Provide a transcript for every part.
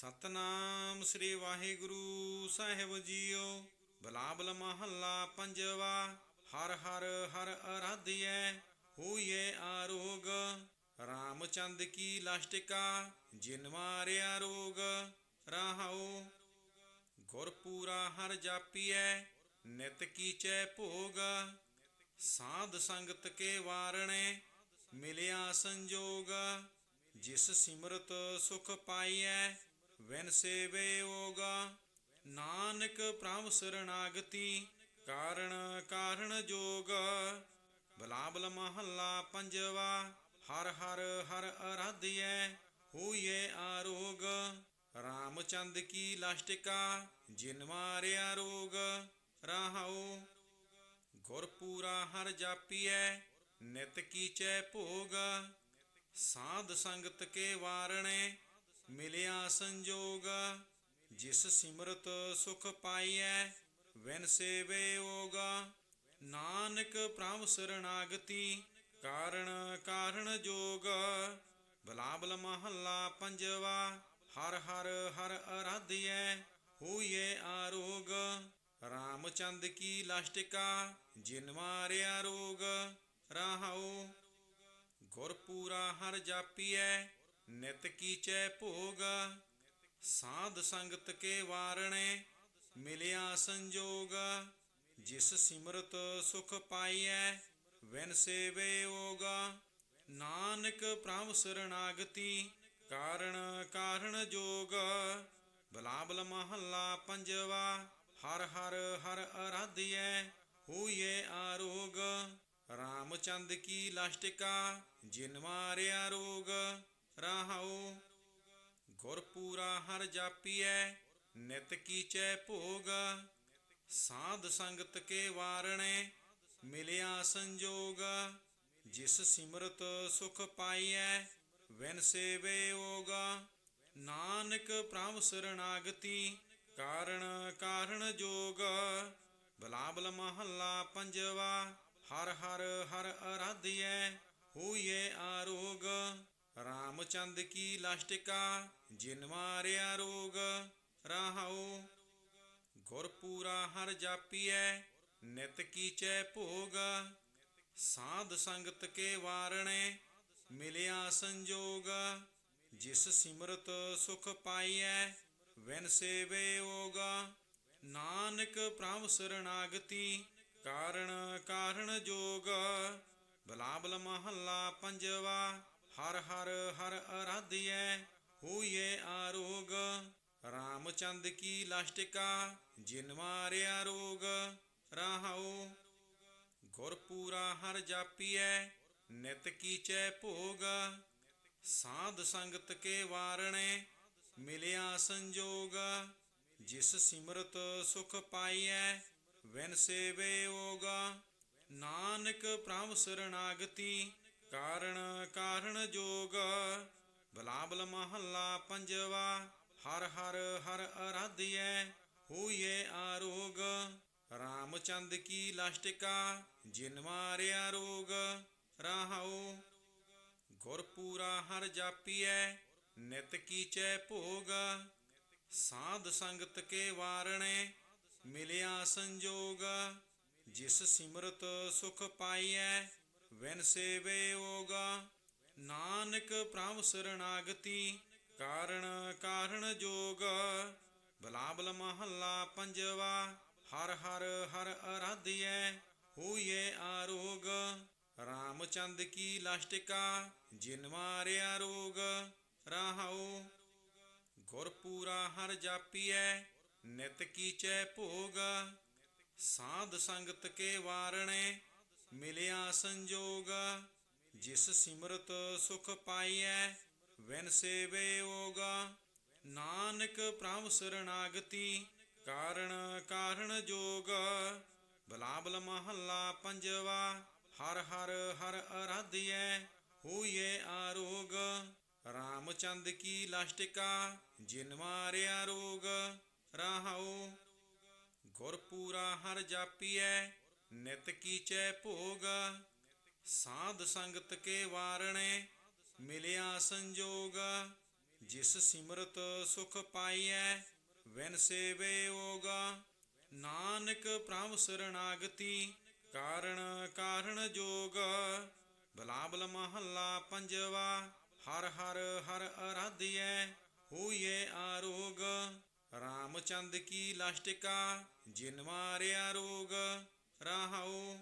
ਸਤਨਾਮ ਸ੍ਰੀ ਵਾਹਿਗੁਰੂ ਸਾਹਿਬ ਜੀਓ। ਬਲਾਬਲ ਮਹੱਲਾ ਪੰਜਵਾ, ਹਰ ਹਰ ਹਰ ਅਰਾਧਿਐ ਹੋਈਏ ਆਰੋਗ। ਰਾਮਚੰਦ ਕੀ ਲਾਸ਼ਟਿਕਾ, ਜਿਨ ਮਾਰਿਆ ਰੋਗ, ਰਾਹਉ। ਗੁਰਪੂਰਾ ਹਰ ਜਾਪੀਐ, ਨਿਤ ਕੀਚੈ ਭੋਗ। ਸਾਧ ਸੰਗਤ ਕੇ ਵਾਰਣੇ, ਮਿਲਿਆ ਸੰਜੋਗ। ਜਿਸ ਸਿਮਰਤ ਸੁਖ ਪਾਈਐ ਵਿਨ ਸੇਵੇ ਓਗਾ, ਨਾਨਕ ਪ੍ਰਭ ਸਰਣਾਗਤੀ, ਕਾਰਣ ਕਾਰਣ ਜੋਗ, ਬਲਾਬਲ ਮਹੱਲਾ ਪੰਜਵਾ, ਹਰ ਹਰ ਹਰ ਅਰਾਧਿਐ ਹੋਈਏ ਆਰੋਗ, ਰਾਮਚੰਦ ਕੀ ਲਾਸ਼ਟਿਕਾ, ਜਿਨ ਮਾਰਿਆ ਰੋਗ, ਰਾਹਉ, ਗੁਰਪੂਰਾ ਹਰ ਜਾਪੀਐ, ਨਿਤ ਕੀਚੈ ਭੋਗ, ਸਾਧ ਸੰਗਤ ਕੇ ਵਾਰਣੇ ਮਿਲਿਆ ਸੰਜੋਗ, ਜਿਸ ਸਿਮਰਤ ਸੁਖ ਪਾਈਐ, ਵਿਨ ਸੇਵੇ ਓਗਾ। ਨਾਨਕ ਪ੍ਰਭ ਸਰਣਾਗਤੀ, ਕਾਰਣ ਕਾਰਣ ਜੋਗ। ਬਲਾਬਲ ਮਹੱਲਾ ਪੰਜਵਾ, ਹਰ ਹਰ ਹਰ ਅਰਾਧਿਐ ਹੋਈਏ ਆਰੋਗ। ਰਾਮਚੰਦ ਕੀ ਲਾਸ਼ਟਿਕਾ, ਜਿਨ ਮਾਰਿਆ ਰੋਗ। ਰਾਹਉ, ਗੁਰਪੂਰਾ ਹਰ ਜਾਪੀਐ ਨਿਤ ਕੀਚੈ ਭੋਗ, ਸਾਧ ਸੰਗਤ ਕੇ ਵਾਰਣੇ, ਮਿਲਿਆ ਸੰਜੋਗ, ਜਿਸ ਸਿਮਰਤ ਸੁਖ ਪਾਈਐ, ਵਿਨ ਸੇਵੇ ਓਗਾ। ਨਾਨਕ ਪ੍ਰਭ ਸਰਣਾਗਤੀ ਕਾਰਣ ਕਾਰਣ ਜੋਗ। ਬਲਾਬਲ ਮਹੱਲਾ ਪੰਜਵਾ, ਹਰ ਹਰ ਹਰ ਅਰਾਧਿਐ ਹੋਈਏ ਆਰੋਗ। ਰਾਮਚੰਦ ਕੀ ਲਾਸ਼ਟਿਕਾ, ਜਿਨ ਮਾਰਿਆ ਰੋਗ। ਰਾਹਉ, ਗੁਰਪੂਰਾ ਹਰ ਜਾਪੀਐ, ਨਿਤ ਕੀਚੈ ਭੋਗ। ਸਾਧ ਸੰਗਤ ਕੇ ਵਾਰਣੇ, ਮਿਲਿਆ ਸੰਜੋਗ। ਜਿਸ ਸਿਮਰਤ ਸੁਖ ਪਾਈਐ, ਵਿਨ ਸੇਵੇ ਓਗਾ। ਨਾਨਕ ਪ੍ਰਭ ਸਰਣਾਗਤੀ ਕਾਰਣ ਕਾਰਣ ਜੋਗ। ਬਲਾਬਲ ਮਹੱਲਾ ਪੰਜਵਾ, ਹਰ ਹਰ ਹਰ ਅਰਾਧਿਐ ਹੋਈਏ ਆਰੋਗ। ਰਾਮਚੰਦ ਕੀ ਲਾਸ਼ਟਿਕਾ, ਜਿਨ ਮਾਰਿਆ ਰੋਗ, ਰਾਹਉ। ਗੁਰਪੂਰਾ ਹਰ ਜਾਪੀਐ, ਨਿਤ ਕੀਚੈ ਭੋਗ। ਸਾਧ ਸੰਗਤ ਕੇ ਵਾਰਣੇ, ਮਿਲਿਆ ਸੰਜੋਗ। ਜਿਸ ਸਿਮਰਤ ਸੁਖ ਪਾਈਐ, ਵਿਨ ਸੇਵੇ ਓਗਾ। ਨਾਨਕ ਪ੍ਰਭ ਸਰਣਾਗਤੀ ਕਾਰਣ ਕਾਰਣ ਜੋਗ। ਬਲਾਬਲ ਮਹੱਲਾ ਪੰਜਵਾ ਹਰ ਹਰ ਹਰ ਅਰਾਧਿਐ ਹੋਈਏ ਆਰੋਗ। ਰਾਮਚੰਦ ਕੀ ਲਾਸ਼ਟਿਕਾ, ਜਿਨ ਮਾਰਿਆ ਰੋਗ। ਰਾਹਉ, ਗੁਰਪੂਰਾ ਹਰ ਜਾਪੀਐ, ਨਿਤ ਕੀਚੈ ਭੋਗ। ਸਾਧ ਸੰਗਤ ਕੇ ਵਾਰਣੇ, ਮਿਲਿਆ ਸੰਜੋਗ। ਜਿਸ ਸਿਮਰਤ ਸੁਖ ਪਾਈਐ, ਵਿਨ ਸੇਵੇ ਓਗਾ। ਨਾਨਕ ਪ੍ਰਭ ਸਰਣਾਗਤੀ ਕਾਰਣ ਕਾਰਣ ਜੋਗ, ਬਲਾਬਲ ਮਹੱਲਾ ਪੰਜਵਾ, ਹਰ ਹਰ ਹਰ ਅਰਾਧਿਐ ਹੋਈਏ ਆਰੋਗ। ਰਾਮਚੰਦ ਕੀ ਲਾਸ਼ਟਿਕਾ, ਜਿਨ ਮਾਰਿਆ ਰੋਗ। ਰਾਹਉ, ਗੁਰਪੂਰਾ ਹਰ ਜਾਪੀਐ, ਨਿਤ ਕੀਚੈ ਭੋਗ। ਸਾਧ ਸੰਗਤ ਕੇ ਵਾਰਣੇ, ਮਿਲਿਆ ਸੰਜੋਗ। ਜਿਸ ਸਿਮਰਤ ਸੁਖ ਪਾਈਐ ਵਿਨ ਸੇਵੇ ਓਗਾ, ਨਾਨਕ ਪ੍ਰਭ ਸਰਣਾਗਤੀ, ਕਾਰਣ ਕਾਰਣ ਜੋਗ, ਬਲਾਬਲ ਮਹੱਲਾ ਪੰਜਵਾ, ਹਰ ਹਰ ਹਰ ਅਰਾਧਿਐ ਹੋਈਏ ਆਰੋਗ। ਰਾਮਚੰਦ ਕੀ ਲਾਸ਼ਟਿਕਾ, ਜਿਨ ਮਾਰਿਆ ਰੋਗ, ਰਾਹਉ। ਗੁਰਪੂਰਾ ਹਰ ਜਾਪੀਐ, ਨਿਤ ਕੀਚੈ ਭੋਗ, ਸਾਧ ਸੰਗਤ ਕੇ ਵਾਰਣੇ। ਮਿਲਿਆ ਸੰਜੋਗ, ਜਿਸ ਸਿਮਰਤ ਸੁਖ ਪਾਈਐ ਵਿਨ ਸੇਵੇ ਓਗਾ। ਨਾਨਕ ਪ੍ਰਭ ਸਰਣਾਗਤੀ, ਕਾਰਣ ਕਾਰਣ ਜੋਗ। ਬਲਾਬਲ ਮਹੱਲਾ ਪੰਜਵਾ, ਹਰ ਹਰ ਹਰ ਅਰਾਧਿਐ ਹੋਈਏ ਆਰੋਗ। ਰਾਮਚੰਦ ਕੀ ਲਾਸ਼ਟਿਕਾ, ਜਿਨ ਮਾਰਿਆ ਰੋਗ। ਰਾਹਉ, ਗੁਰਪੂਰਾ ਹਰ ਜਾਪੀਐ ਨਿਤ ਕੀਚੈ ਭੋਗ? ਸਾਧ ਸੰਗਤ ਕੇ ਵਾਰਣੇ ਮਿਲਿਆ ਸੰਜੋਗ। ਜਿਸ ਸਿਮਰਤ ਸੁਖ ਪਾਈਐ, ਵਿਨ ਸੇਵੇ ਓਗਾ। ਨਾਨਕ ਪ੍ਰਭ ਸਰਣਾਗਤੀ ਕਾਰਣ ਕਾਰਣ ਜੋਗ। ਬਲਾਬਲ ਮਹੱਲਾ ਪੰਜਵਾ, ਹਰ ਹਰ ਹਰ ਅਰਾਧਿਐ ਹੋਈਏ ਆਰੋਗ। ਰਾਮਚੰਦ ਕੀ ਲਾਸ਼ਟਿਕਾ, ਜਿਨ ਮਾਰਿਆ ਰੋਗ। ਰਾਹਉ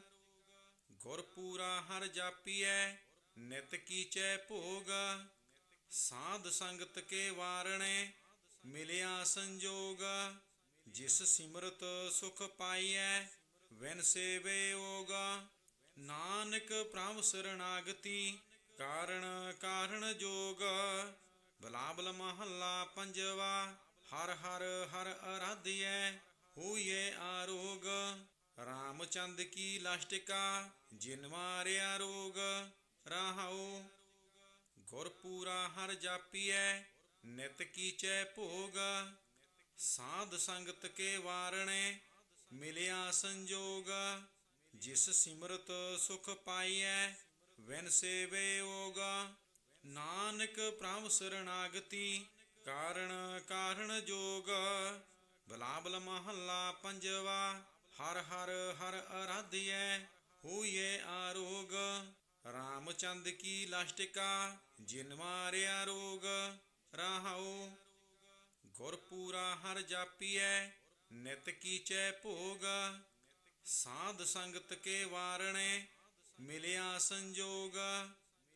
ਗੁਰ ਪੂਰਾ ਹਰ ਜਾਪੀਐ, ਨਿਤ ਕੀਚੈ ਭੋਗ। ਸਾਧ ਸੰਗਤ ਕੇ ਵਾਰਣੇ, ਮਿਲਿਆ ਸੰਜੋਗ। ਜਿਸ ਸਿਮਰਤ ਸੁਖ ਪਾਈਐ, ਵਿਨ ਸੇਵੇ ਓਗਾ। ਨਾਨਕ ਪ੍ਰਭ ਸਰਣਾਗਤੀ ਕਾਰਣ ਕਾਰਣ ਜੋਗ। ਬਲਾਬਲ ਮਹੱਲਾ ਪੰਜਵਾ, ਹਰ ਹਰ ਹਰ ਅਰਾਧਿਐ ਹੋਈਏ ਆਰੋਗ। ਰਾਮਚੰਦ ਕੀ ਲਾਸ਼ਟਿਕਾ, ਜਿਨ ਮਾਰਿਆ ਰੋਗ, ਰਾਹਉ। ਗੁਰ ਪੂਰਾ ਹਰ ਜਾਪੀਐ, ਨਿਤ ਕੀਚੈ ਭੋਗ। ਸਾਧ ਸੰਗਤ ਕੇ ਵਾਰਣੇ, ਮਿਲਿਆ ਸੰਜੋਗ। ਜਿਸ ਸਿਮਰਤ ਸੁਖ ਪਾਈਐ, ਵਿਨ ਸੇਵੇ ਓਗਾ। ਨਾਨਕ ਪ੍ਰਭ ਸਰਣਾਗਤੀ ਕਾਰਣ ਕਾਰਣ ਜੋਗ। ਬਲਾਬਲ ਮਹੱਲਾ ਪੰਜਵਾ ਹਰ ਹਰ ਹਰ ਅਰਾਧਿਐ ਹੋਈਏ ਆਰੋਗ। ਰਾਮਚੰਦ ਕੀ ਲਾਸ਼ਟਿਕਾ, ਜਿਨ ਮਾਰਿਆ ਰੋਗ, ਰਾਹਉ। ਗੁਰ ਪੂਰਾ ਹਰ ਜਾਪੀਐ, ਨਿਤ ਕੀਚੈ ਭੋਗ। ਸਾਧ ਸੰਗਤ ਕੇ ਵਾਰਣੇ, ਮਿਲਿਆ ਸੰਜੋਗ।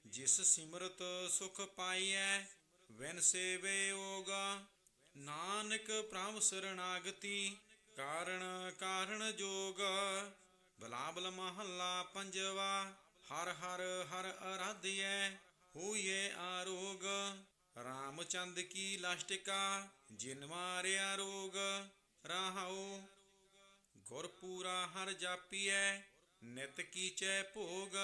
ਜਿਸ ਸਿਮਰਤ ਸੁਖ ਪਾਈਐ, ਵਿਨ ਸੇਵੇ ਓਗਾ। ਨਾਨਕ ਪ੍ਰਭ ਸਰਣਾਗਤੀ ਕਾਰਣ ਕਾਰਣ ਜੋਗ, ਬਲਾਬਲ ਮਹੱਲਾ ਪੰਜਵਾ, ਹਰ ਹਰ ਹਰ ਅਰਾਧਿਐ ਹੋਈਏ ਆਰੋਗ। ਰਾਮਚੰਦ ਕੀ ਲਾਸ਼ਟਿਕਾ, ਜਿਨ ਮਾਰਿਆ ਰੋਗ, ਰਾਹਉ। ਗੁਰ ਹਰ ਜਾਪੀਐ, ਨਿਤ ਕੀਚੈ ਭੋਗ।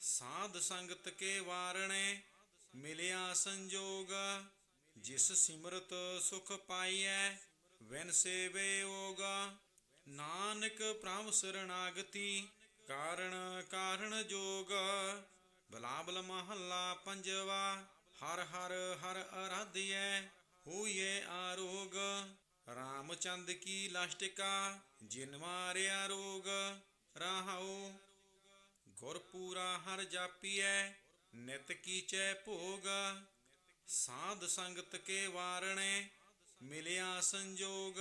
ਸਾਧ ਸੰਗਤ ਕੇ ਵਾਰਣੇ, ਮਿਲਿਆ ਸੰਜੋਗ। ਜਿਸ ਸਿਮਰਤ ਸੁਖ ਪਾਈਐ ਵਿਨ ਸੇਵੇ ਓਗਾ, ਨਾਨਕ ਪ੍ਰਭ ਸਰਣਾਗਤੀ ਕਾਰਣ ਕਾਰਣ ਜੋਗ, ਬਲਾਬਲ ਮਹੱਲਾ ਪੰਜਵਾ, ਹਰ ਹਰ ਹਰ ਅਰਾਧਿਐ ਹੋਈਏ ਆਰੋਗ। ਰਾਮਚੰਦ ਕੀ ਲਾਸ਼ਟਿਕਾ, ਜਿਨ ਮਾਰਿਆ ਰੋਗ, ਰਾਹਉ। ਗੁਰ ਪੂਰਾ ਹਰ ਜਾਪੀਐ, ਨਿਤ ਕੀਚੈ ਭੋਗ। ਸਾਧ ਸੰਗਤ ਕੇ ਵਾਰਣੇ ਮਿਲਿਆ ਸੰਜੋਗ,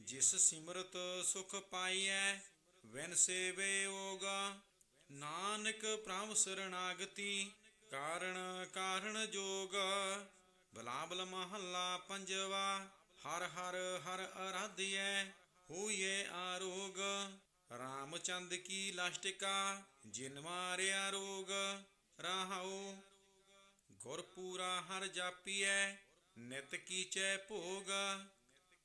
ਜਿਸ ਸਿਮਰਤ ਸੁਖ ਪਾਈਐ ਵਿਨ ਸੇਵੇ ਓਗਾ। ਨਾਨਕ ਪ੍ਰਭ ਸਰਣਾਗਤੀ, ਕਾਰਣ ਕਾਰਣ ਜੋਗ। ਬਲਾਬਲ ਮਹੱਲਾ ਪੰਜਵਾ, ਹਰ ਹਰ ਹਰ ਅਰਾਧਿਐ ਹੋਈਏ ਆਰੋਗ। ਰਾਮਚੰਦ ਕੀ ਲਾਸ਼ਟਿਕਾ, ਜਿਨ ਮਾਰਿਆ ਰੋਗ। ਰਾਹਉ ਗੁਰ ਪੂਰਾ ਹਰ ਜਾਪੀਐ ਨਿਤ ਕੀਚੈ ਭੋਗ?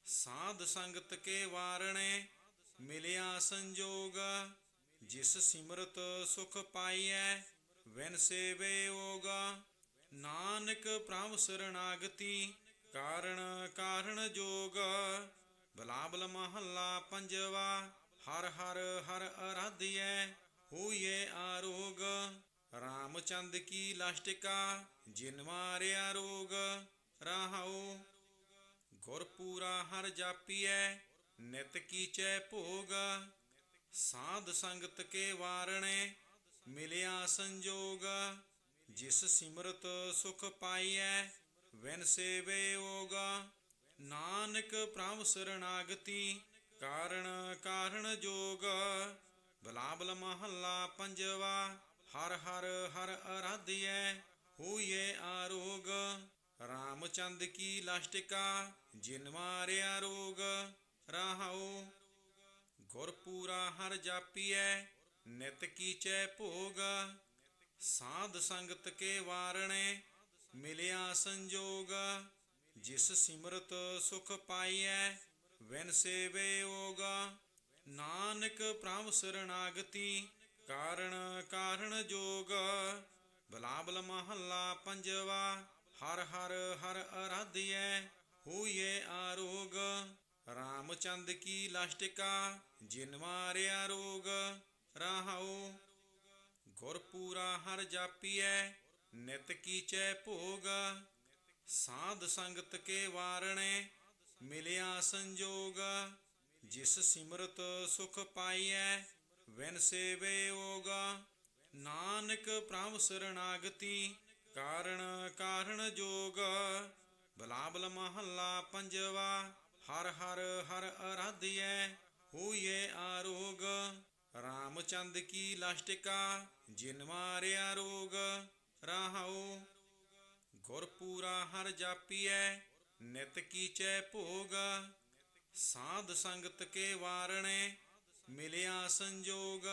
ਸਾਧ ਸੰਗਤ ਕੇ ਵਾਰਣੇ, ਮਿਲਿਆ ਸੰਜੋਗ। ਜਿਸ ਸਿਮਰਤ ਸੁਖ ਪਾਈਐ, ਵਿਨ ਸੇਵੇ ਓਗਾ। ਨਾਨਕ ਪ੍ਰਭ ਸਰਣਾਗਤੀ ਕਾਰਣ ਕਾਰਣ ਜੋਗ। ਬਲਾਬਲ ਮਹੱਲਾ ਪੰਜਵਾ, ਹਰ ਹਰ ਹਰ ਅਰਾਧਿਐ ਹੋਈਏ ਆਰੋਗ। ਰਾਮਚੰਦ ਕੀ ਲਾਸ਼ਟਿਕਾ, ਜਿਨ ਮਾਰਿਆ ਰੋਗ। ਰਾਹਉ ਗੁਰ ਪੂਰਾ ਹਰ ਜਾਪੀਐ, ਨਿਤ ਕੀਚੈ ਭੋਗ, ਸਾਧ ਸੰਗਤ ਕੇ ਵਾਰਣੇ, ਮਿਲਿਆ ਸੰਜੋਗ, ਜਿਸ ਸਿਮਰਤ ਸੁਖ ਪਾਈਐ, ਵਿਨ ਸੇਵੇ ਓਗਾ। ਨਾਨਕ ਪ੍ਰਭ ਸਰਣਾਗਤੀ ਕਾਰਣ ਕਾਰਣ ਜੋਗ। ਬਲਾਬਲ ਮਹੱਲਾ ਪੰਜਵਾ, ਹਰ ਹਰ ਹਰ ਅਰਾਧਿਐ ਹੋਈਏ ਆਰੋਗ। ਰਾਮਚੰਦ ਕੀ ਲਾਸ਼ਟਿਕਾ, ਜਿਨ ਮਾਰਿਆ ਰੋਗ, ਰਾਹਉ। ਗੁਰ ਪੂਰਾ ਹਰ ਜਾਪੀਐ, ਨਿਤ ਕੀਚੈ ਭੋਗ। ਸਾਧ ਸੰਗਤ ਕੇ ਵਾਰਣੇ, ਮਿਲਿਆ ਸੰਜੋਗ। ਜਿਸ ਸਿਮਰਤ ਸੁਖ ਪਾਈਐ, ਵਿਨ ਸੇਵੇ ਓਗਾ। ਨਾਨਕ ਪ੍ਰਭ ਸਰਣਾਗਤੀ ਕਾਰਣ ਕਾਰਣ ਜੋਗ। ਬਲਾਬਲ ਮਹੱਲਾ ਪੰਜਵਾ ਹਰ ਹਰ ਹਰ ਅਰਾਧਿਐ ਹੋਈਏ ਆਰੋਗ। ਰਾਮਚੰਦ ਕੀ ਲਾਸ਼ਟਿਕਾ, ਜਿਨ ਮਾਰਿਆ ਰੋਗ। ਰਾਹਉ ਗੁਰ ਪੂਰਾ ਹਰ ਜਾਪੀਐ, ਨਿਤ ਕੀਚੈ ਭੋਗ। ਸਾਧ ਸੰਗਤ ਕੇ ਵਾਰਣੇ, ਮਿਲਿਆ ਸੰਜੋਗ। ਜਿਸ ਸਿਮਰਤ ਸੁਖ ਪਾਈਐ, ਵਿਨ ਸੇਵੇ ਓਗ। ਨਾਨਕ ਪ੍ਰਭ ਸਰਣਾਗਤੀ ਕਾਰਣ ਕਾਰਣ ਜੋਗ, ਬਲਾਬਲ ਮਹੱਲਾ ਪੰਜਵਾ, ਹਰ ਹਰ ਹਰ ਅਰਾਧਿਐ ਹੋਈਏ ਆਰੋਗ। ਰਾਮਚੰਦ ਕੀ ਲਾਸ਼ਟਿਕਾ, ਜਿਨ ਮਾਰਿਆ ਰੋਗ, ਰਾਹਉ। ਗੁਰ ਪੂਰਾ ਹਰ ਜਾਪੀਐ, ਨਿਤ ਕੀਚੈ ਭੋਗ। ਸਾਧ ਸੰਗਤ ਕੇ ਵਾਰਣੇ, ਮਿਲਿਆ ਸੰਜੋਗ।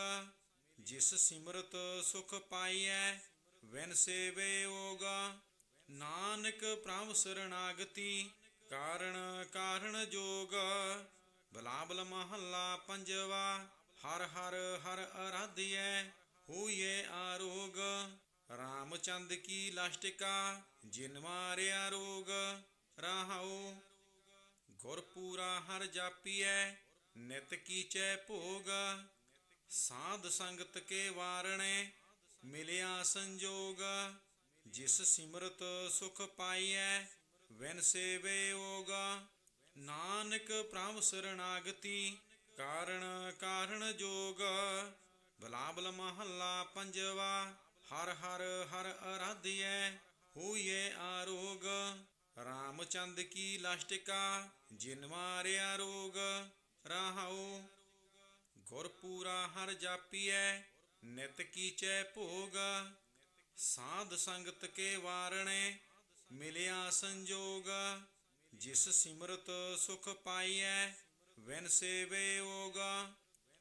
ਜਿਸ ਸਿਮਰਤ ਸੁਖ ਪਾਈਐ ਵਿਨ ਸੇਵੇ ਓਗਾ, ਨਾਨਕ ਪ੍ਰਭ ਸਰਣਾਗਤੀ, ਕਾਰਣ ਕਾਰਣ ਜੋਗ, ਬਲਾਬਲ ਮਹੱਲਾ ਪੰਜਵਾ, ਹਰ ਹਰ ਹਰ ਅਰਾਧਿਐ ਹੋਈਏ ਆਰੋਗ, ਰਾਮਚੰਦ ਕੀ ਲਾਸ਼ਟਿਕਾ, ਜਿਨ ਮਾਰਿਆ ਰੋਗ, ਰਾਹਉ ਗੁਰ ਪੂਰਾ ਹਰ ਜਾਪੀਐ, ਨਿਤ ਕੀਚੈ ਭੋਗ, ਸਾਧ ਸੰਗਤ ਕੇ ਵਾਰਣੇ ਮਿਲਿਆ ਸੰਜੋਗ, ਜਿਸ ਸਿਮਰਤ ਸੁਖ ਪਾਈਐ ਵਿਨ ਸੇਵੇ ਓਗ। ਨਾਨਕ ਪ੍ਰਭ ਸਰਣਾਗਤੀ, ਕਾਰਣ ਕਾਰਣ ਜੋਗ। ਬਲਾਬਲ ਮਹੱਲਾ ਪੰਜਵਾ, ਹਰ ਹਰ ਹਰ ਅਰਾਧਿਐ ਹੋਈਏ ਆਰੋਗ। ਰਾਮਚੰਦ ਕੀ ਲਾਸ਼ਟਿਕਾ, ਜਿਨ ਮਾਰਿਆ ਰੋਗ। ਰਾਹਉ ਗੁਰ ਪੂਰਾ ਹਰ ਜਾਪੀਐ ਨਿਤ ਕੀਚੈ ਭੋਗ, ਸਾਧ ਸੰਗਤ ਕੇ ਵਾਰਣੇ, ਮਿਲਿਆ ਸੰਜੋਗ, ਜਿਸ ਸਿਮਰਤ ਸੁਖ ਪਾਈਐ, ਵਿਨ ਸੇਵੇ ਓਗ।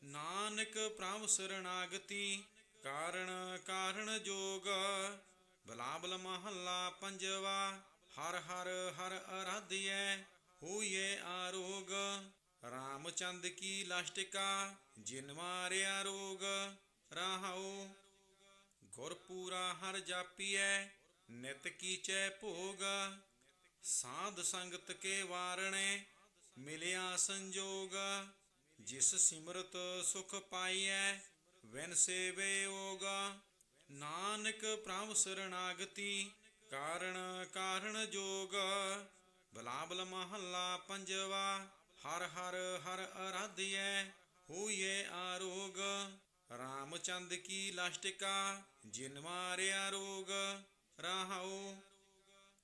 ਨਾਨਕ ਪ੍ਰਭ ਸਰਣਾਗਤੀ ਕਾਰਣ ਕਾਰਣ ਜੋਗ। ਬਲਾਬਲ ਮਹੱਲਾ ਪੰਜਵਾ, ਹਰ ਹਰ ਹਰ ਅਰਾਧਿਐ ਹੋਈਏ ਆਰੋਗ। ਰਾਮਚੰਦ ਕੀ ਲਾਸ਼ਟਿਕਾ, ਜਿਨ ਮਾਰਿਆ ਰੋਗ। ਰਾਹਉ ਗੁਰ ਪੂਰਾ ਹਰ ਜਾਪੀਐ, ਨਿਤ ਕੀਚੈ ਭੋਗ। ਸਾਧ ਸੰਗਤ ਕੇ ਵਾਰਣੇ, ਮਿਲਿਆ ਸੰਜੋਗ। ਜਿਸ ਸਿਮਰਤ ਸੁਖ ਪਾਈਐ, ਵਿਨ ਸੇਵੇ ਓਗ। ਨਾਨਕ ਪ੍ਰਭ ਸਰਣਾਗਤੀ ਕਾਰਣ ਕਾਰਣ ਜੋਗ। ਬਲਾਬਲ ਮਹੱਲਾ ਪੰਜਵਾ, ਹਰ ਹਰ ਹਰ ਅਰਾਧਿਐ ਹੋਈਏ ਆਰੋਗ। ਰਾਮਚੰਦ ਕੀ ਲਾਸ਼ਟਿਕਾ, ਜਿਨ ਮਾਰਿਆ ਰੋਗ, ਰਾਹਉ।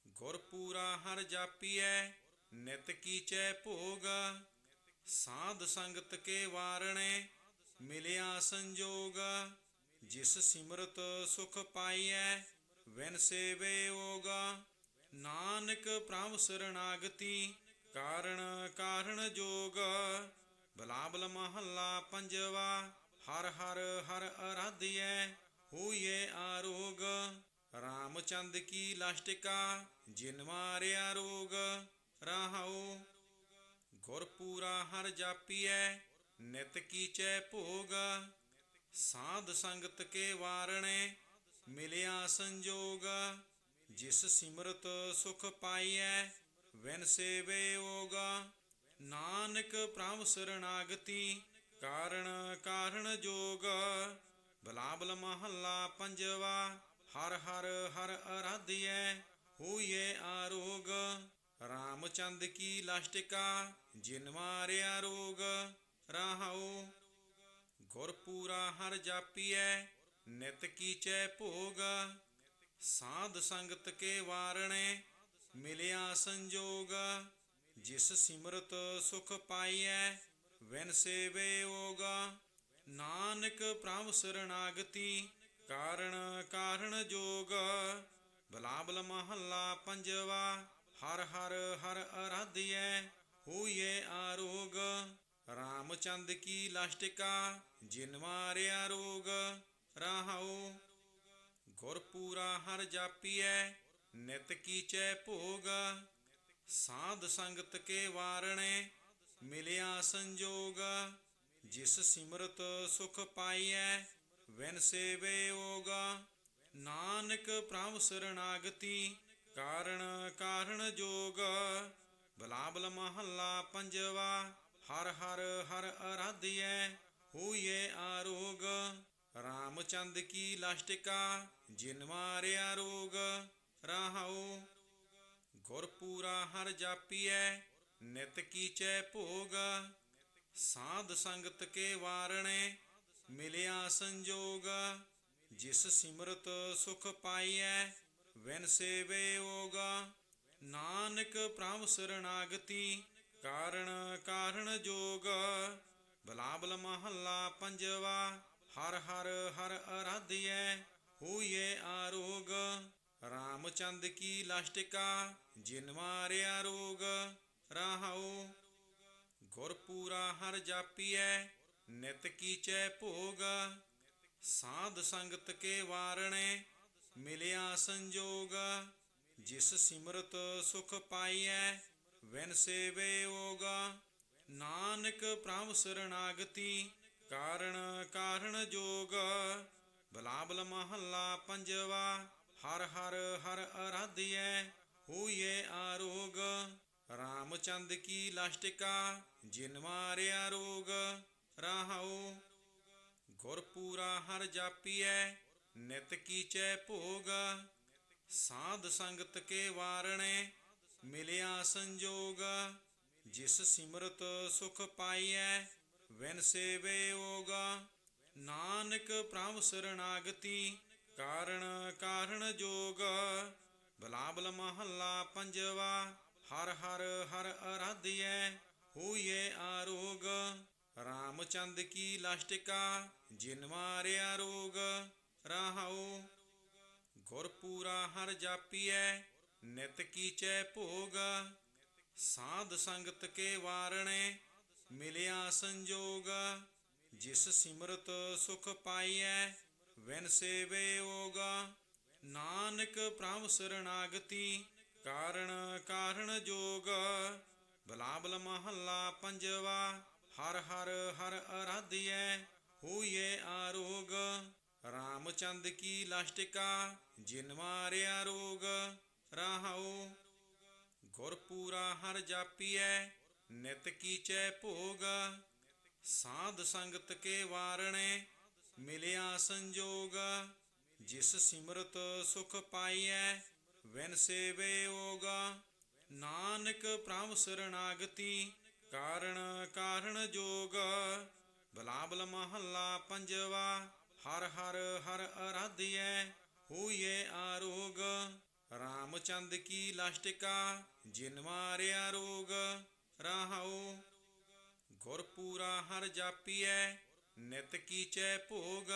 ਗੁਰ ਪੂਰਾ ਹਰ ਜਾਪੀਐ, ਨਿਤ ਕੀਚੈ ਭੋਗ। ਸਾਧ ਸੰਗਤ ਕੇ ਵਾਰਣੇ, ਮਿਲਿਆ ਸੰਜੋਗ। ਜਿਸ ਸਿਮਰਤ ਸੁਖ ਪਾਈਐ, ਵਿਨ ਸੇਵੇ ਓਗ। ਨਾਨਕ ਪ੍ਰਭ ਸਰਣਾਗਤੀ ਕਾਰਣ ਕਾਰਣ ਜੋਗ। ਬਲਾਬਲ ਮਹੱਲਾ ਪੰਜਵਾ ਹਰ ਹਰ ਹਰ ਅਰਾਧਿਐ ਹੋਈਏ ਆਰੋਗ। ਰਾਮਚੰਦ ਕੀ ਲਾਸ਼ਟਿਕਾ, ਜਿਨ ਮਾਰਿਆ ਰੋਗ। ਰਾਹਉ ਗੁਰ ਹਰ ਜਾਪੀਐ, ਨਿਤ ਕੀਚੈ ਭੋਗ। ਸਾਧ ਸੰਗਤ ਕੇ ਵਾਰਣੇ, ਮਿਲਿਆ ਸੰਜੋਗ। ਜਿਸ ਸਿਮਰਤ ਸੁਖ ਪਾਈਐ, ਵਿਨ ਸੇਵੇ ਓਗ। ਨਾਨਕ ਪ੍ਰਭ ਸਰਣਾਗਤੀ ਕਾਰਣ ਕਾਰਣ ਜੋਗ, ਬਲਾਬਲ ਮਹੱਲਾ ਪੰਜਵਾ, ਹਰ ਹਰ ਹਰ ਅਰਾਧਿਐ ਹੋਈਏ ਆਰੋਗ। ਰਾਮਚੰਦ ਕੀ ਲਾਸ਼ਟਿਕਾ, ਜਿਨ ਮਾਰਿਆ ਰੋਗ। ਰਾਹਉ ਗੁਰ ਪੂਰਾ ਹਰ ਜਾਪੀਐ, ਨਿਤ ਕੀਚੈ ਭੋਗ। ਸਾਧ ਸੰਗਤ ਕੇ ਵਾਰਣੇ, ਮਿਲਿਆ ਸੰਜੋਗ। ਜਿਸ ਸਿਮਰਤ ਸੁਖ ਪਾਈਐ ਵਿਨ ਸੇਵੇ ਓਗਾ, ਨਾਨਕ ਪ੍ਰਭ ਸਰਣਾਗਤੀ ਕਾਰਣ ਕਾਰਣ ਜੋਗ, ਬਲਾਬਲ ਮਹੱਲਾ ਪੰਜਵਾ, ਹਰ ਹਰ ਹਰ ਅਰਾਧਿਐ ਹੋਈਏ ਆਰੋਗ। ਰਾਮਚੰਦ ਕੀ ਲਾਸ਼ਟਿਕਾ, ਜਿਨ ਮਾਰਿਆ ਰੋਗ, ਰਾਹਉ। ਗੁਰ ਪੂਰਾ ਹਰ ਜਾਪੀਐ, ਨਿਤ ਕੀਚੈ ਭੋਗ, ਸਾਧ ਸੰਗਤ ਕੇ ਵਾਰਣੇ ਮਿਲਿਆ ਸੰਜੋਗ, ਜਿਸ ਸਿਮਰਤ ਸੁਖ ਪਾਈਐ ਵਿਨ ਸੇਵੇ ਓਗਾ। ਨਾਨਕ ਪ੍ਰਭ ਸਰਣਾਗਤੀ ਕਾਰਣ ਕਾਰਣ ਜੋਗ। ਬਲਾਬਲ ਮਹੱਲਾ ਪੰਜਵਾ, ਹਰ ਹਰ ਹਰ ਅਰਾਧਿਐ ਹੋਈਏ ਆਰੋਗ। ਰਾਮਚੰਦ ਕੀ ਲਾਸ਼ਟਿਕਾ, ਜਿਨ ਮਾਰਿਆ ਰੋਗ। ਰਾਹਉ ਗੁਰ ਪੂਰਾ ਹਰ ਜਾਪੀਐ ਨਿਤ ਕੀਚੈ ਭੋਗ, ਸਾਧ ਸੰਗਤ ਕੇ ਵਾਰਣੇ, ਮਿਲਿਆ ਸੰਜੋਗ, ਜਿਸ ਸਿਮਰਤ ਸੁਖ ਪਾਈਐ, ਵਿਨ ਸੇਵੇ ਹੋਗਾ ਨਾਨਕ ਪ੍ਰਭ ਸਰਣਾਗਤੀ, ਕਾਰਣ ਕਾਰਣ ਜੋਗ। ਬਲਾਬਲ ਮਹੱਲਾ ਪੰਜਵਾ, ਹਰ ਹਰ ਹਰ ਅਰਾਧਿਐ ਹੋਈਏ ਆਰੋਗ। ਰਾਮਚੰਦ ਕੀ ਲਾਸ਼ਟਿਕਾ, ਜਿਨ ਮਾਰਿਆ ਰੋਗ। ਰਾਹਉ ਗੁਰ ਪੂਰਾ ਹਰ ਜਾਪੀਐ, ਨਿਤ ਕੀਚੈ ਭੋਗ। ਸਾਧ ਸੰਗਤ ਕੇ ਵਾਰਣੇ, ਮਿਲਿਆ ਸੰਜੋਗ। ਜਿਸ ਸਿਮਰਤ ਸੁਖ ਪਾਈਐ, ਵਿਨ ਸੇਵੇ ਹੋਗਾ ਨਾਨਕ ਪ੍ਰਭ ਸਰਣਾਗਤੀ ਕਾਰਣ ਕਾਰਣ ਜੋਗ। ਬਲਾਬਲ ਮਹੱਲਾ ਪੰਜਵਾ, ਹਰ ਹਰ ਹਰ ਅਰਾਧਿਐ ਹੋਈਏ ਆਰੋਗ। ਰਾਮਚੰਦ ਕੀ ਲਾਸ਼ਟਿਕਾ, ਜਿਨ ਮਾਰਿਆ ਰੋਗ, ਰਾਹਉ। ਗੁਰ ਪੂਰਾ ਹਰ ਜਾਪੀਐ, ਨਿਤ ਕੀਚੈ ਭੋਗ। ਸਾਧ ਸੰਗਤ ਕੇ ਵਾਰਣੇ, ਮਿਲਿਆ ਸੰਜੋਗ। ਜਿਸ ਸਿਮਰਤ ਸੁਖ ਪਾਈਐ, ਵਿਨ ਸੇਵੇ ਹੋਗਾ ਨਾਨਕ ਪ੍ਰਭ ਸਰਣਾਗਤੀ ਕਾਰਣ ਕਾਰਣ ਜੋਗ। ਬਲਾਬਲ ਮਹੱਲਾ ਪੰਜਵਾ ਹਰ ਹਰ ਹਰ ਅਰਾਧਿਐ ਹੋਈਏ ਆਰੋਗ। ਰਾਮਚੰਦ ਕੀ ਲਾਸ਼ਟਿਕਾ, ਜਿਨ ਮਾਰਿਆ ਰੋਗ। ਰਾਹਉ ਗੁਰ ਪੂਰਾ ਹਰ ਜਾਪੀਐ, ਨਿਤ ਕੀਚੈ ਭੋਗ। ਸਾਧ ਸੰਗਤ ਕੇ ਵਾਰਣੇ, ਮਿਲਿਆ ਸੰਜੋਗ। ਜਿਸ ਸਿਮਰਤ ਸੁਖ ਪਾਈਐ, ਵਿਨ ਸੇਵੇ ਹੋਗਾ ਨਾਨਕ ਪ੍ਰਭ ਸਰਣਾਗਤੀ ਕਾਰਣ ਕਾਰਣ ਜੋਗ, ਬਲਾਬਲ ਮਹੱਲਾ ਪੰਜਵਾ, ਹਰ ਹਰ ਹਰ ਅਰਾਧਿਐ ਹੋਈਏ ਆਰੋਗ। ਰਾਮਚੰਦ ਕੀ ਲਾਸ਼ਟਿਕਾ, ਜਿਨ ਮਾਰਿਆ ਰੋਗ। ਰਾਹਉ ਗੁਰ ਪੂਰਾ ਹਰ ਜਾਪੀਐ, ਨਿਤ ਕੀਚੈ ਭੋਗ। ਸਾਧ ਸੰਗਤ ਕੇ ਵਾਰਣੇ, ਮਿਲਿਆ ਸੰਜੋਗ। ਜਿਸ ਸਿਮਰਤ ਸੁਖ ਪਾਈਐ ਵਿਨ ਸੇਵੇ ਓਗਾ, ਨਾਨਕ ਪ੍ਰਭ ਸਰਣਾਗਤੀ ਕਾਰਣ ਕਾਰਣ ਜੋਗ, ਬਲਾਬਲ ਮਹੱਲਾ ਪੰਜਵਾ, ਹਰ ਹਰ ਹਰ ਅਰਾਧਿਐ ਹੋਈਏ ਆਰੋਗ। ਰਾਮਚੰਦ ਕੀ ਲਾਸ਼ਟਿਕਾ, ਜਿਨ ਮਾਰਿਆ ਰੋਗ, ਰਾਹਉ। ਗੁਰ ਪੂਰਾ ਹਰ ਜਾਪੀਐ, ਨਿਤ ਕੀਚੈ ਭੋਗ,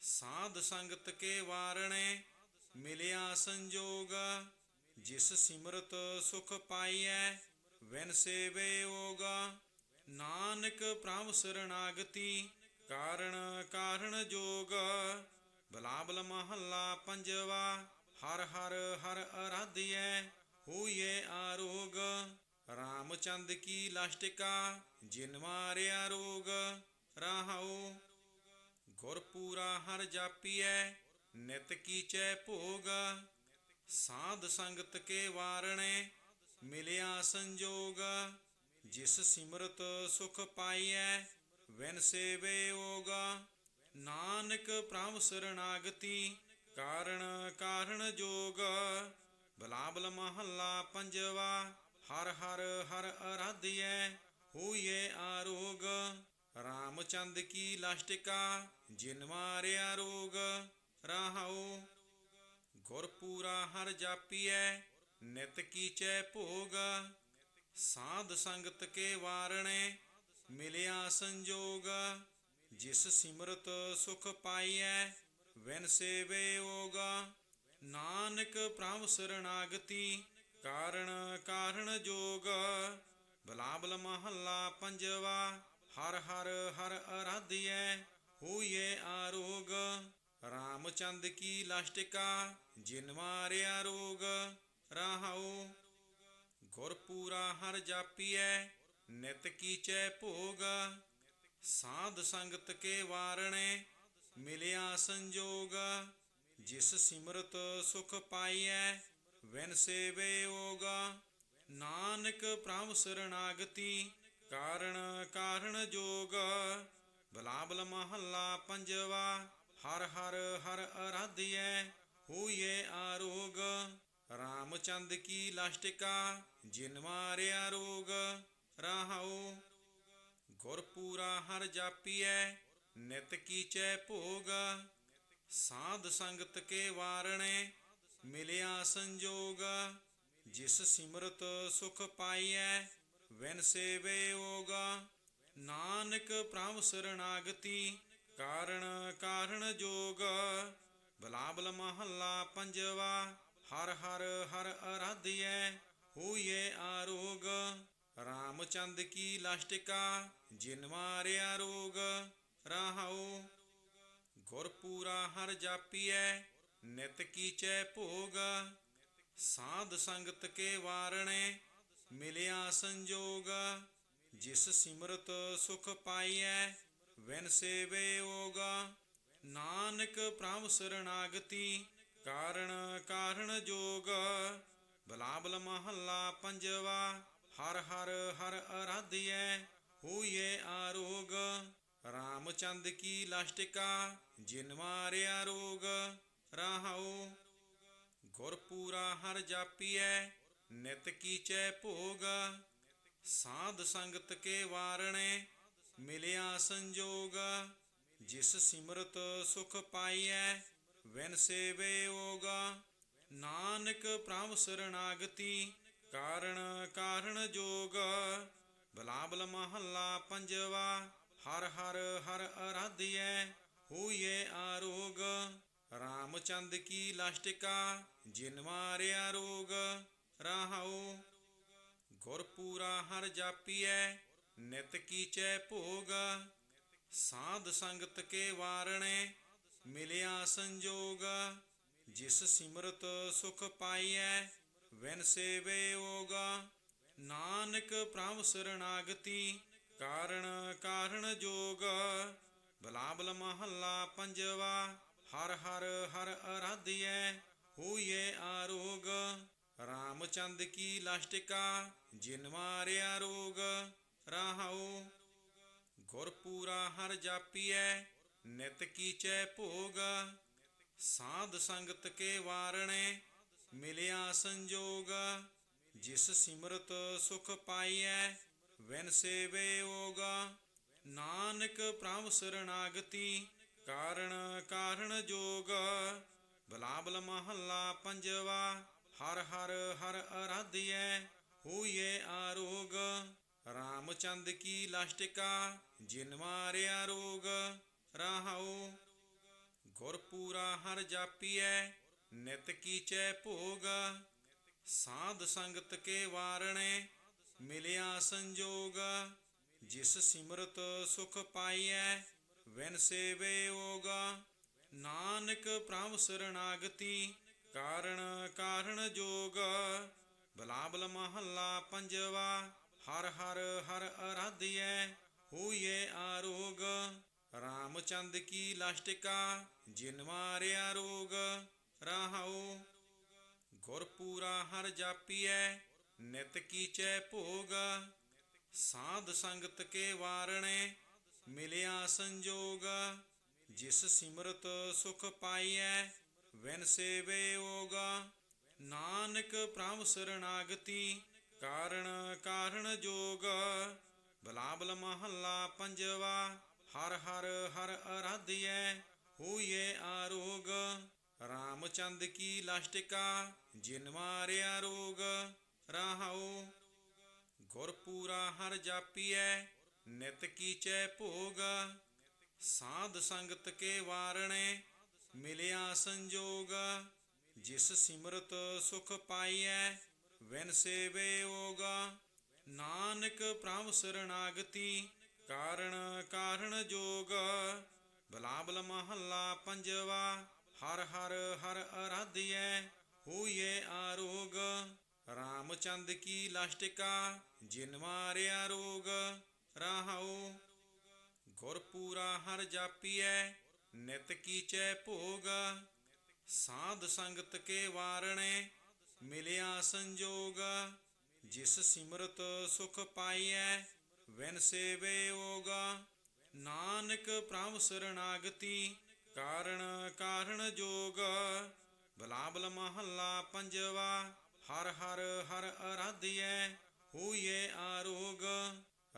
ਸਾਧ ਸੰਗਤ ਕੇ ਵਾਰਣੇ ਮਿਲਿਆ ਸੰਜੋਗ, ਜਿਸ ਸਿਮਰਤ ਸੁਖ ਪਾਈਐ ਵਿਨ ਸੇਵੇ ਹੋਗਾ ਨਾਨਕ ਪ੍ਰਭ ਸਰਣਾਗਤੀ ਕਾਰਣ ਕਾਰਣ ਜੋਗ। ਬਲਾਬਲ ਮਹੱਲਾ ਪੰਜਵਾ, ਹਰ ਹਰ ਹਰ ਅਰਾਧਿਐ ਹੋਈਏ ਆਰੋਗ। ਰਾਮਚੰਦ ਕੀ ਲਾਸ਼ਟਿਕਾ, ਜਿਨ ਮਾਰਿਆ ਰੋਗ। ਰਾਹਉ ਗੁਰ ਪੂਰਾ ਹਰ ਜਾਪੀਐ ਨਿਤ ਕੀਚੈ ਭੋਗ? ਸਾਧ ਸੰਗਤ ਕੇ ਵਾਰਣੇ ਮਿਲਿਆ ਸੰਜੋਗ। ਜਿਸ ਸਿਮਰਤ ਸੁਖ ਪਾਈਐ, ਵਿਨ ਸੇਵੇ ਹੋਗਾ ਨਾਨਕ ਪ੍ਰਭ ਸਰਣਾਗਤੀ ਕਾਰਣ ਕਾਰਣ ਜੋਗ। ਬਲਾਬਲ ਮਹੱਲਾ ਪੰਜਵਾ, ਹਰ ਹਰ ਹਰ ਅਰਾਧਿਐ ਹੋਈਏ ਆਰੋਗ। ਰਾਮਚੰਦ ਕੀ ਲਾਸ਼ਟਿਕਾ, ਜਿਨ ਮਾਰਿਆ ਰੋਗ। ਰਾਹਉ ਗੁਰ ਪੂਰਾ ਹਰ ਜਾਪੀਐ, ਨਿਤ ਕੀਚੈ ਭੋਗ, ਸਾਧ ਸੰਗਤ ਕੇ ਵਾਰਣੇ, ਮਿਲਿਆ ਸੰਜੋਗ, ਜਿਸ ਸਿਮਰਤ ਸੁਖ ਪਾਈਐ, ਵਿਨ ਸੇਵੇ ਹੋਗਾ ਨਾਨਕ ਪ੍ਰਭ ਸਰਣਾਗਤੀ ਕਾਰਣ ਕਾਰਣ ਜੋਗ। ਬਲਾਬਲ ਮਹੱਲਾ ਪੰਜਵਾ, ਹਰ ਹਰ ਹਰ ਅਰਾਧਿਐ ਹੋਈਏ ਆਰੋਗ। ਰਾਮਚੰਦ ਕੀ ਲਾਸ਼ਟਿਕਾ, ਜਿਨ ਮਾਰਿਆ ਰੋਗ, ਰਾਹਉ। ਗੁਰ ਪੂਰਾ ਹਰ ਜਾਪੀਐ, ਨਿਤ ਕੀਚੈ ਭੋਗ। ਸਾਧ ਸੰਗਤ ਕੇ ਵਾਰਣੇ, ਮਿਲਿਆ ਸੰਜੋਗ। ਜਿਸ ਸਿਮਰਤ ਸੁਖ ਪਾਈਐ, ਵਿਨ ਸੇਵੇ ਹੋਗਾ ਨਾਨਕ ਪ੍ਰਭ ਸਰਣਾਗਤੀ ਕਾਰਣ ਕਾਰਣ ਜੋਗ। ਬਲਾਬਲ ਮਹੱਲਾ ਪੰਜਵਾ, ਹਰ ਹਰ ਹਰ ਅਰਾਧਿਐ ਹੋਈਏ ਆਰੋਗ। ਰਾਮਚੰਦ ਕੀ ਲਾਸ਼ਟਿਕਾ, ਜਿਨ ਮਾਰਿਆ ਰੋਗ। ਰਾਹਉ, ਗੁਰਪੂਰਾ ਹਰ ਜਾਪੀਐ, ਨਿਤ ਕੀਚੈ ਭੋਗ। ਸਾਧ ਸੰਗਤ ਕੇ ਵਾਰਣੇ, ਮਿਲਿਆ ਸੰਜੋਗ। ਜਿਸ ਸਿਮਰਤ ਸੁਖ ਪਾਈਐ, ਵਿਨ ਸੇਵੇ ਹੋਗਾ ਨਾਨਕ ਪ੍ਰਭ ਸਰਣਾਗਤੀ ਕਾਰਣ ਕਾਰਣ ਜੋਗ, ਬਲਾਬਲ ਮਹੱਲਾ ਪੰਜਵਾ, ਹਰ ਹਰ ਹਰ ਅਰਾਧਿਐ ਹੋਈਏ ਆਰੋਗ। ਰਾਮਚੰਦ ਕੀ ਲਾਸ਼ਟਿਕਾ, ਜਿਨ ਮਾਰਿਆ ਰੋਗ, ਰਾਹਉ। ਗੁਰਪੂਰਾ ਹਰ ਜਾਪੀਐ, ਨਿਤ ਕੀਚੈ ਭੋਗ। ਸਾਧ ਸੰਗਤ ਕੇ ਵਾਰਣੇ, ਮਿਲਿਆ ਸੰਜੋਗ। ਜਿਸ ਸਿਮਰਤ ਸੁਖ ਪਾਈਐ ਵਿਨ ਸੇਵੇ ਹੋਗਾ ਨਾਨਕ ਪ੍ਰਭ ਸਰਣਾਗਤੀ, ਕਾਰਣ ਕਾਰਣ ਜੋਗ, ਬਲਾਬਲ ਮਹੱਲਾ ਪੰਜਵਾ, ਹਰ ਹਰ ਹਰ ਅਰਾਧਿਐ ਹੋਈਏ ਆਰੋਗ, ਰਾਮਚੰਦ ਕੀ ਲਾਸ਼ਟਿਕਾ, ਜਿਨ ਮਾਰਿਆ ਰੋਗ, ਰਾਹਉ, ਗੁਰਪੂਰਾ ਹਰ ਜਾਪੀਐ, ਨਿਤ ਕੀਚੈ ਭੋਗ, ਸਾਧ ਸੰਗਤ ਕੇ ਵਾਰਣੇ ਮਿਲਿਆ ਸੰਜੋਗ, ਜਿਸ ਸਿਮਰਤ ਸੁਖ ਪਾਈਐ, ਵਿਨ ਸੇਵੇ ਓਗਾ। ਨਾਨਕ ਪ੍ਰਭ ਸਰਣਾਗਤੀ, ਕਾਰਣ ਕਾਰਣ ਜੋਗ। ਬਲਾਬਲ ਮਹੱਲਾ ਪੰਜਵਾ, ਹਰ ਹਰ ਹਰ ਅਰਾਧਿਐ ਹੋਈਏ ਆਰੋਗ। ਰਾਮਚੰਦ ਕੀ ਲਾਸ਼ਟਿਕਾ, ਜਿਨ ਮਾਰਿਆ ਰੋਗ। ਰਾਹਉ, ਗੁਰਪੂਰਾ ਹਰ ਜਾਪੀਐ ਨਿਤ ਕੀਚੈ ਭੋਗ, ਸਾਧ ਸੰਗਤ ਕੇ ਵਾਰਣੇ, ਮਿਲਿਆ ਸੰਜੋਗ, ਜਿਸ ਸਿਮਰਤ ਸੁਖ ਪਾਈਐ, ਵਿਨ ਸੇਵੇ ਹੋਗਾ ਨਾਨਕ ਪ੍ਰਭ ਸਰਣਾਗਤੀ ਕਾਰਣ ਕਾਰਣ ਜੋਗ। ਬਲਾਬਲ ਮਹੱਲਾ ਪੰਜਵਾ, ਹਰ ਹਰ ਹਰ ਅਰਾਧਿਐ ਹੋਈਏ ਆਰੋਗ। ਰਾਮਚੰਦ ਕੀ ਲਾਸ਼ਟਿਕਾ, ਜਿਨ ਮਾਰਿਆ ਰੋਗ। ਰਾਹਉ, ਗੁਰਪੂਰਾ ਹਰ ਜਾਪੀਐ, ਨਿਤ ਕੀਚੈ ਭੋਗ। ਸਾਧ ਸੰਗਤ ਕੇ ਵਾਰਣੇ, ਮਿਲਿਆ ਸੰਜੋਗ। ਜਿਸ ਸਿਮਰਤ ਸੁਖ ਪਾਈਐ, ਵਿਨ ਸੇਵੇ ਹੋਗਾ ਨਾਨਕ ਪ੍ਰਭ ਸਰਣਾਗਤੀ ਕਾਰਣ ਕਾਰਣ ਜੋਗ। ਬਲਾਬਲ ਮਹੱਲਾ ਪੰਜਵਾ, ਹਰ ਹਰ ਹਰ ਅਰਾਧਿਐ ਹੋਈਏ ਆਰੋਗ। ਰਾਮਚੰਦ ਕੀ ਲਾਸ਼ਟਿਕਾ, ਜਿਨ ਮਾਰਿਆ ਰੋਗ, ਰਾਹਉ। ਗੁਰਪੂਰਾ ਹਰ ਜਾਪੀਐ, ਨਿਤ ਕੀਚੈ ਭੋਗ। ਸਾਧ ਸੰਗਤ ਕੇ ਵਾਰਣੇ, ਮਿਲਿਆ ਸੰਜੋਗ। ਜਿਸ ਸਿਮਰਤ ਸੁਖ ਪਾਈਐ, ਵਿਨ ਸੇਵੇ ਹੋਗਾ ਨਾਨਕ ਪ੍ਰਭ ਸਰਣਾਗਤੀ ਕਾਰਣ ਕਾਰਣ ਜੋਗ। ਬਲਾਬਲ ਮਹੱਲਾ ਪੰਜਵਾ ਹਰ ਹਰ ਹਰ ਅਰਾਧਿਐ ਹੋਈਏ ਆਰੋਗ। ਰਾਮਚੰਦ ਕੀ ਲਾਸ਼ਟਿਕਾ, ਜਿਨ ਮਾਰਿਆ ਰੋਗ। ਰਾਹਉ, ਗੁਰਪੂਰਾ ਹਰ ਜਾਪੀਐ, ਨਿਤ ਕੀਚੈ ਭੋਗ। ਸਾਧ ਸੰਗਤ ਕੇ ਵਾਰਣੇ, ਮਿਲਿਆ ਸੰਜੋਗ। ਜਿਸ ਸਿਮਰਤ ਸੁਖ ਪਾਈਐ, ਵਿਨ ਸੇਵੇ ਹੋਗਾ ਨਾਨਕ ਪ੍ਰਭ ਸਰਣਾਗਤੀ ਕਾਰਣ ਕਾਰਣ ਜੋਗ, ਬਲਾਬਲ ਮਹੱਲਾ ਪੰਜਵਾ, ਹਰ ਹਰ ਹਰ ਅਰਾਧਿਐ ਹੋਈਏ ਆਰੋਗ। ਰਾਮਚੰਦ ਕੀ ਲਾਸ਼ਟਿਕਾ, ਜਿਨ ਮਾਰਿਆ ਰੋਗ, ਰਾਹਉ। ਗੁਰਪੂਰਾ ਹਰ ਜਾਪੀਐ, ਨਿਤ ਕੀਚੈ ਭੋਗ। ਸਾਧ ਸੰਗਤ ਕੇ ਵਾਰਣੇ, ਮਿਲਿਆ ਸੰਜੋਗ। ਜਿਸ ਸਿਮਰਤ ਸੁਖ ਪਾਈਐ ਵਿਨ ਸੇਵੇ ਹੋਗਾ ਨਾਨਕ ਪ੍ਰਭ ਸਰਣਾਗਤੀ, ਕਾਰਣ ਕਾਰਣ ਜੋਗ, ਬਲਾਬਲ ਮਹੱਲਾ ਪੰਜਵਾ, ਹਰ ਹਰ ਹਰ ਅਰਾਧਿਐ ਹੋਈਏ ਆਰੋਗ। ਰਾਮਚੰਦ ਕੀ ਲਾਸ਼ਟਿਕਾ, ਜਿਨ ਮਾਰਿਆ ਰੋਗ, ਰਾਹਉ। ਗੁਰਪੂਰਾ ਹਰ ਜਾਪੀਐ, ਨਿਤ ਕੀਚੈ ਭੋਗ। ਸਾਧ ਸੰਗਤ ਕੇ ਵਾਰਣੇ ਮਿਲਿਆ ਸੰਜੋਗ, ਜਿਸ ਸਿਮਰਤ ਸੁਖ ਪਾਈਐ ਵਿਨ ਸੇਵੇ ਓਗਾ। ਨਾਨਕ ਪ੍ਰਭ ਸਰਣਾਗਤੀ, ਕਾਰਣ ਕਾਰਣ ਜੋਗ। ਬਲਾਬਲ ਮਹੱਲਾ ਪੰਜਵਾ, ਹਰ ਹਰ ਹਰ ਅਰਾਧਿਐ ਹੋਈਏ ਆਰੋਗ।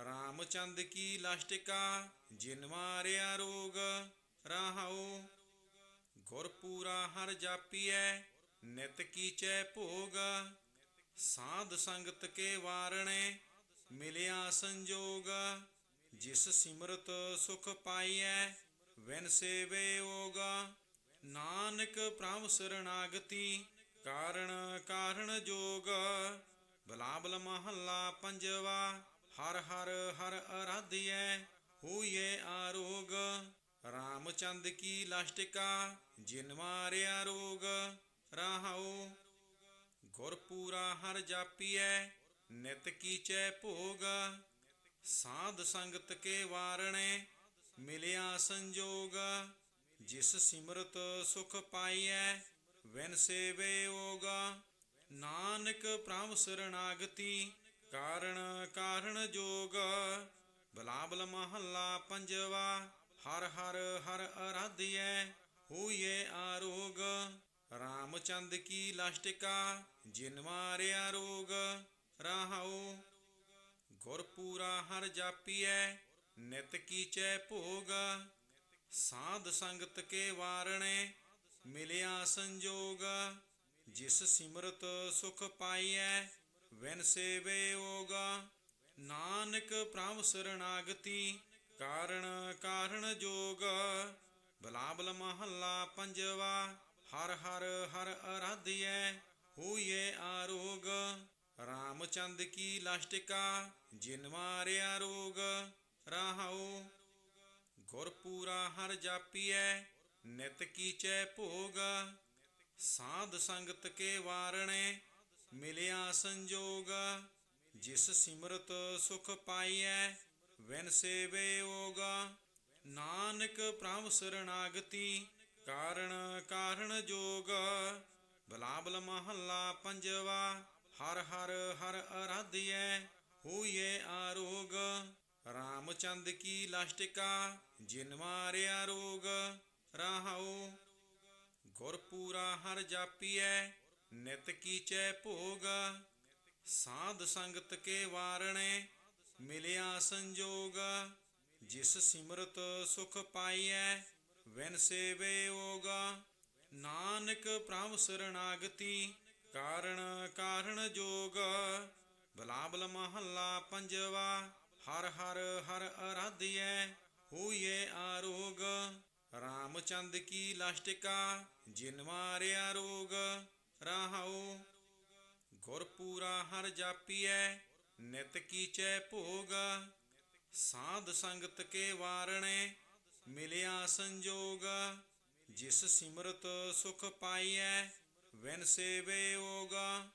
ਰਾਮਚੰਦ ਕੀ ਲਾਸ਼ਟਿਕਾ, ਜਿਨ ਮਾਰਿਆ ਰੋਗ। ਰਾਹਉ ਗੁਰ ਪੂਰਾ ਹਰ ਜਾਪੀਐ ਨਿਤ ਕੀਚੈ ਭੋਗ, ਸਾਧ ਸੰਗਤ ਕੇ ਵਾਰਣੇ, ਮਿਲਿਆ ਸੰਜੋਗ, ਜਿਸ ਸਿਮਰਤ ਸੁਖ ਪਾਈਐ, ਵਿਨ ਸੇਵੇ ਓਗਾ। ਨਾਨਕ ਪ੍ਰਭ ਸਰਣਾਗਤੀ, ਕਾਰਣ ਕਾਰਣ ਜੋਗ। ਬਲਾਬਲ ਮਹੱਲਾ ਪੰਜਵਾ, ਹਰ ਹਰ ਹਰ ਅਰਾਧਿਐ ਹੋਈਏ ਆਰੋਗ। ਰਾਮਚੰਦ ਕੀ ਲਾਸ਼ਟਿਕਾ, ਜਿਨ ਮਾਰਿਆ ਰੋਗ। ਰਾਹਉ ਗੁਰ ਪੂਰਾ ਹਰ ਜਾਪੀਐ, ਨਿਤ ਕੀਚੈ ਭੋਗ। ਸਾਧ ਸੰਗਤ ਕੇ ਵਾਰਣੇ, ਮਿਲਿਆ ਸੰਜੋਗ। ਜਿਸ ਸਿਮਰਤ ਸੁਖ ਪਾਈਐ, ਵਿਨ ਸੇਵੇ ਓਗਾ। ਨਾਨਕ ਪ੍ਰਭ ਸਰਣਾਗਤੀ ਕਾਰਣ ਕਾਰਣ ਜੋਗ। ਬਲਾਬਲ ਮਹੱਲਾ ਪੰਜਵਾ, ਹਰ ਹਰ ਹਰ ਅਰਾਧਿਐ ਹੋਈਏ ਆਰੋਗ। ਰਾਮਚੰਦ ਕੀ ਲਾਸ਼ਟਿਕਾ, ਜਿਨ ਮਾਰਿਆ ਰੋਗ, ਰਾਹਉ। ਗੁਰ ਪੂਰਾ ਹਰ ਜਾਪੀਐ, ਨਿਤ ਕੀਚੈ ਭੋਗ। ਸਾਧ ਸੰਗਤ ਕੇ ਵਾਰਣੇ, ਮਿਲਿਆ ਸੰਜੋਗ। ਜਿਸ ਸਿਮਰਤ ਸੁਖ ਪਾਈਐ, ਵਿਨ ਸੇਵੇ ਓਗਾ। ਨਾਨਕ ਪ੍ਰਭ ਸਰਣਾਗਤੀ ਕਾਰਣ ਕਾਰਣ ਜੋਗ। ਬਲਾਬਲ ਮਹੱਲਾ ਪੰਜਵਾ ਹਰ ਹਰ ਹਰ ਅਰਾਧਿਐ ਹੋਈਏ ਆਰੋਗ। ਰਾਮਚੰਦ ਕੀ ਲਾਸ਼ਟਿਕਾ, ਜਿਨ ਮਾਰਿਆ ਰੋਗ। ਰਾਹਉ ਗੁਰ ਪੂਰਾ ਹਰ ਜਾਪੀਐ, ਨਿਤ ਕੀਚੈ ਭੋਗ। ਸਾਧ ਸੰਗਤ ਕੇ ਵਾਰਣੇ, ਮਿਲਿਆ ਸੰਜੋਗ। ਜਿਸ ਸਿਮਰਤ ਸੁਖ ਪਾਈਐ, ਵਿਨ ਸੇਵੇ ਓਗਾ। ਨਾਨਕ ਪ੍ਰਭ ਸਰਣਾਗਤੀ ਕਾਰਣ ਕਾਰਣ ਜੋਗ, ਬਲਾਬਲ ਮਹੱਲਾ ਪੰਜਵਾ, ਹਰ ਹਰ ਹਰ ਅਰਾਧਿਐ ਹੋਈਏ ਆਰੋਗ। ਰਾਮਚੰਦ ਕੀ ਲਾਸ਼ਟਿਕਾ, ਜਿਨ ਮਾਰਿਆ ਰੋਗ। ਰਾਹਉ ਗੁਰ ਪੂਰਾ ਹਰ ਜਾਪੀਐ, ਨਿਤ ਕੀਚੈ ਭੋਗ। ਸਾਧ ਸੰਗਤ ਕੇ ਵਾਰਣੇ, ਮਿਲਿਆ ਸੰਜੋਗ। ਜਿਸ ਸਿਮਰਤ ਸੁਖ ਪਾਈਐ ਵਿਨ ਸੇਵੇ ਓਗਾ, ਨਾਨਕ ਪ੍ਰਭ ਸਰਣਾਗਤੀ ਕਾਰਣ ਕਾਰਣ ਜੋਗ, ਬਲਾਬਲ ਮਹੱਲਾ ਪੰਜਵਾ, ਹਰ ਹਰ ਹਰ ਅਰਾਧਿਐ ਹੋਈਏ ਆਰੋਗ। ਰਾਮਚੰਦ ਕੀ ਲਾਸ਼ਟਿਕਾ, ਜਿਨ ਮਾਰਿਆ ਰੋਗ, ਰਾਹਉ। ਗੁਰ ਪੂਰਾ ਹਰ ਜਾਪੀਐ, ਨਿਤ ਕੀਚੈ ਭੋਗ। ਸਾਧ ਸੰਗਤ ਕੇ ਵਾਰਣੇ ਮਿਲਿਆ ਸੰਜੋਗ, ਜਿਸ ਸਿਮਰਤ ਸੁਖ ਪਾਈਐ ਵਿਨ ਸੇਵੇ ਓਗਾ।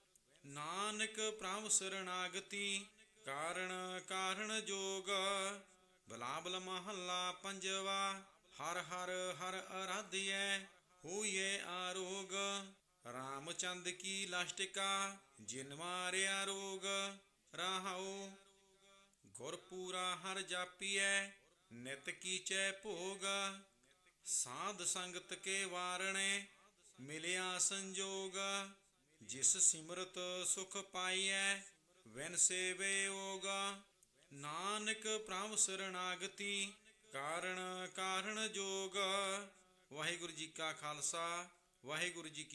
ਨਾਨਕ ਪ੍ਰਭ ਸਰਣਾਗਤੀ ਕਾਰਣ ਕਾਰਣ ਜੋਗ। ਬਲਾਬਲ ਮਹੱਲਾ ਪੰਜਵਾ, ਹਰ ਹਰ ਹਰ ਅਰਾਧਿਐ ਹੋਈਏ ਆਰੋਗ। ਰਾਮਚੰਦ ਕੀ ਲਾਸ਼ਟਿਕਾ, ਜਿਨ ਮਾਰਿਆ ਰੋਗ। ਰਾਹਉ ਗੁਰ ਪੂਰਾ ਹਰ ਜਾਪੀਐ ਨਿਤ ਕੀਚੈ ਭੋਗ, ਸਾਧ ਸੰਗਤ ਕੇ ਵਾਰਣੇ, ਮਿਲਿਆ ਸੰਜੋਗ, ਜਿਸ ਸਿਮਰਤ ਸੁਖ ਪਾਈਐ, ਵਿਨ ਸੇਵੇ ਓਗਾ। ਨਾਨਕ ਪ੍ਰਭ ਸਰਣਾਗਤੀ ਕਾਰਣ ਕਾਰਣ ਜੋਗ। ਵਾਹਿਗੁਰੂ ਜੀ ਕਾ ਖਾਲਸਾ, ਵਾਹਿਗੁਰੂ ਜੀ ਕੀ